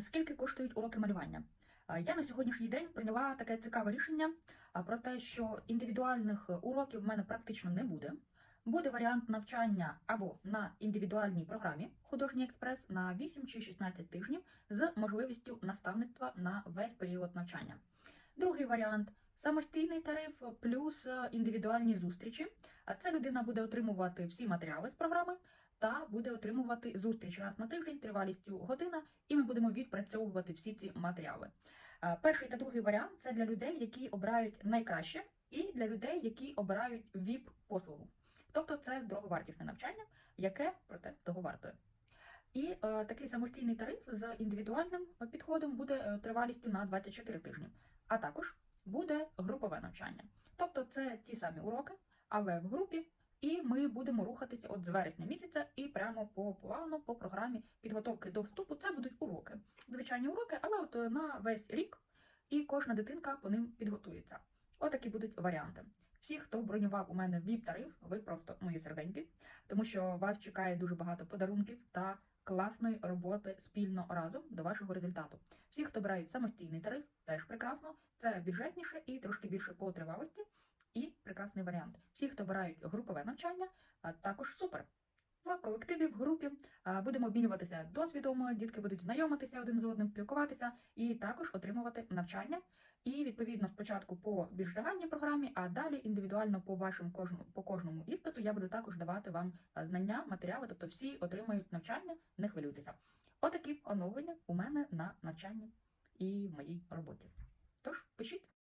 Скільки коштують уроки малювання? Я на сьогоднішній день прийняла таке цікаве рішення про те, що індивідуальних уроків в мене практично не буде. Буде варіант навчання або на індивідуальній програмі Художній експрес на 8 чи 16 тижнів з можливістю наставництва на весь період навчання. Другий варіант самостійний тариф плюс е, індивідуальні зустрічі. А це людина буде отримувати всі матеріали з програми та буде отримувати зустріч раз на тиждень тривалістю година, і ми будемо відпрацьовувати всі ці матеріали. Е, Перший та другий варіант це для людей, які обирають найкраще, і для людей, які обирають vip послугу. Тобто це дороговартісне навчання, яке проте того вартує. І е, такий самостійний тариф з індивідуальним підходом буде е, тривалістю на 24 тижні, а також буде групове навчання. Тобто це ті самі уроки, але в групі, і ми будемо рухатися от з вересня місяця і прямо по плану, по програмі підготовки до вступу. Це будуть уроки, звичайні уроки, але от е, на весь рік, і кожна дитинка по ним підготується. Отакі будуть варіанти. Всі, хто бронював у мене vip тариф, ви просто мої серденьки, тому що вас чекає дуже багато подарунків та класної роботи спільно разом до вашого результату. Всі, хто обирають самостійний тариф, теж прекрасно. Це бюджетніше і трошки більше по тривалості, прекрасний варіант. Всі, хто обирають групове навчання, також супер. В колективі, в групі будемо обмінюватися досвідом, дітки будуть знайомитися один з одним, спілкуватися і також отримувати навчання. І відповідно спочатку по більш загальній програмі, а далі індивідуально по вашому кожному по кожному іспиту я буду також давати вам знання, матеріали, тобто всі отримають навчання, не хвилюйтеся. Отакі оновлення у мене на навчанні і в моїй роботі. Тож пишіть.